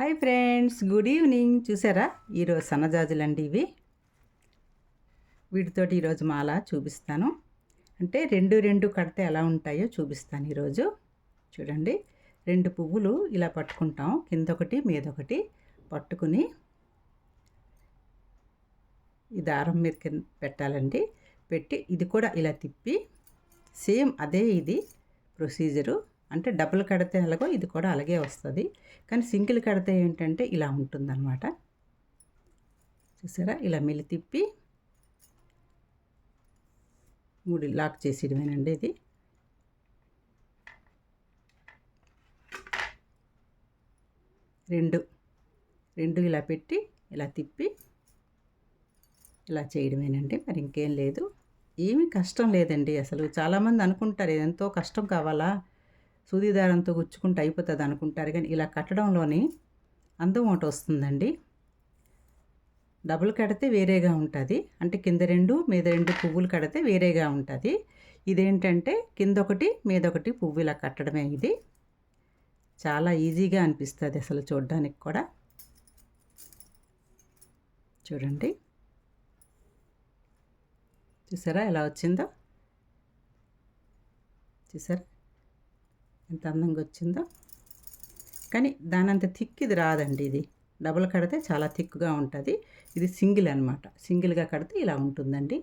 Hi friends good evening. చూసారా? ఈరోజు సన్నజాజులండి ఇవి. వీటితోటి ఈరోజు మాల చూపిస్తాను. అంటే రెండు రెండు కడితే ఎలా ఉంటాయో చూపిస్తాను ఈరోజు చూడండి రెండు పువ్వులు ఇలా పట్టుకుంటాం. కింద ఒకటి మీద ఒకటి పట్టుకుని ఈ దారం మీద కింద పెట్టాలండి. పెట్టి ఇది కూడా ఇలా తిప్పి సేమ్ అదే ఇది ప్రొసీజరు. అంటే డబుల్ కడితే ఎలాగో ఇది కూడా అలాగే వస్తుంది. కానీ సింగిల్ కడితే ఏంటంటే ఇలా ఉంటుందన్నమాట. చూసారా? ఇలా మిలి తిప్పి మూడు లాక్ చేసేయడమేనండి ఇది. రెండు. రెండు ఇలా పెట్టి ఇలా తిప్పి ఇలా చేయడమేనండి. మరి ఇంకేం లేదు. ఏమీ కష్టం లేదండి అసలు. చాలామంది అనుకుంటారు ఎంతో కష్టం కావాలా? సూది దారంతో గుచ్చుకుంటే అయిపోతుంది అనుకుంటారు. కానీ ఇలా కట్టడంలోని అందం ఒకటి వస్తుందండి. డబుల్ కడితే వేరేగా ఉంటుంది. అంటే కింద రెండు మీద రెండు పువ్వులు కడితే వేరేగా ఉంటుంది. ఇదేంటంటే కింద ఒకటి మీద ఒకటి పువ్వు ఇలా కట్టడమే ఇది. చాలా ఈజీగా అనిపిస్తుంది అసలు చూడడానికి కూడా. చూడండి. చూసారా ఎలా వచ్చిందో? చూసారా? ఎంత అందంగా వచ్చిందో. కానీ దానంత థిక్ ఇది రాదండి ఇది. డబుల్ కడితే చాలా థిక్గా ఉంటుంది. ఇది సింగిల్ అనమాట సింగిల్గా కడితే ఇలా ఉంటుందండి.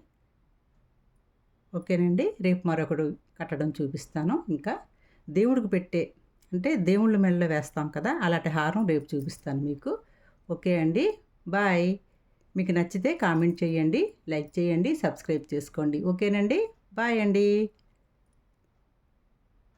ఓకేనండి. రేపు మరొకడు కట్టడం చూపిస్తాను. ఇంకా దేవుడికి పెట్టే అంటే దేవుళ్ళ మెడలో వేస్తాం కదా అలాంటి హారం రేపు చూపిస్తాను మీకు. ఓకే అండి. బాయ్. మీకు నచ్చితే కామెంట్ చేయండి లైక్ చేయండి సబ్స్క్రైబ్ చేసుకోండి. ఓకేనండి. బాయ్ అండి.